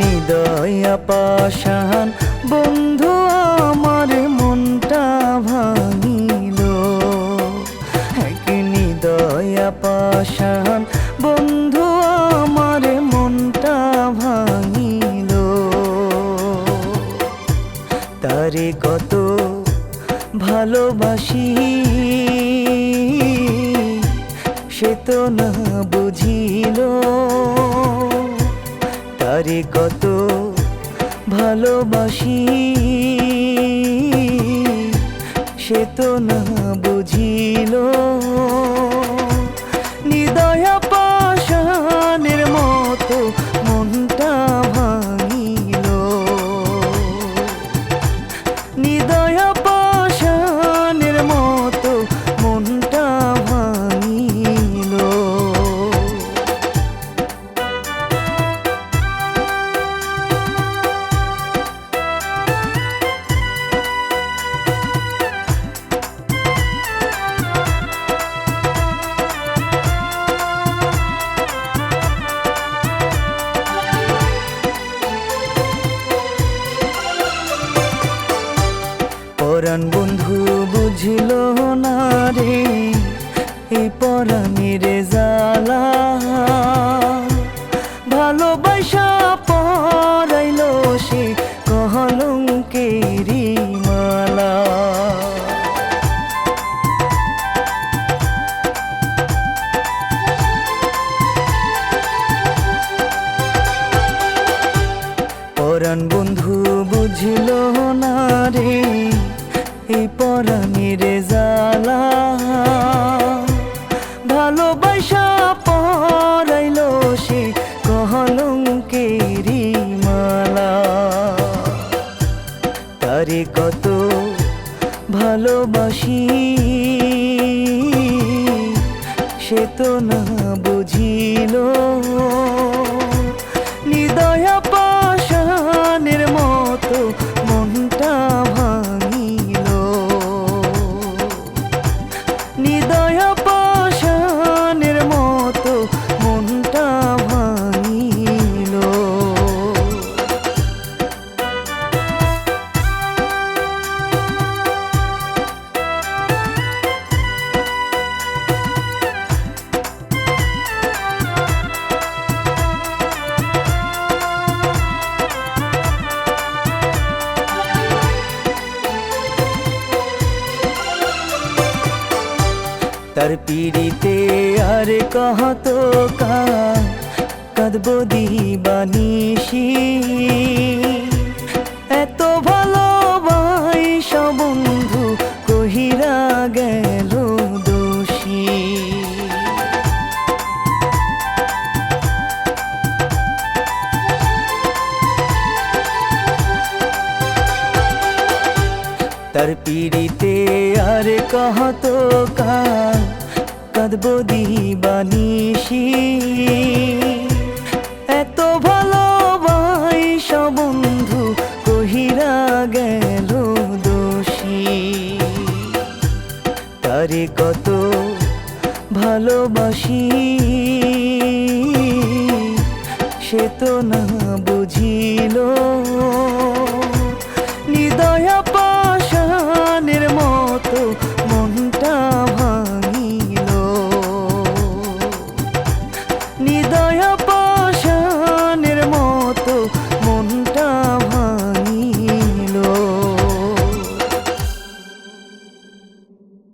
নিদয়া পাশান বন্ধু, আমার মনটা ভাঙিল। এক নিদয়া পাশান বন্ধু, আমার মনটা ভাঙিল। তারে কত ভালোবাসি, সে তো না বুঝিল। তারে কত ভালোবাসি। পরাণ বন্ধু বুঝিল না রে এই পরাণের জালা ভালোবাসা পরাইল সে কহলঙ্কেরি মালা। পরাণ বন্ধু বুঝিল পরাণের জালা ভালোবাসা পরাইল সে কহলঙ্কেরি মালা। তারে কত ভালোবাসি সে তো না তার পিড়িতে আর কহত কাঁদব দিবানিসি তার পিড়িতে আর কহত কাল কাঁদব দিবানিসি এত ভালো ভালোবাসা বন্ধু, কহিরা গেল দোষী। তারে কত ভালোবাসি, সে তো না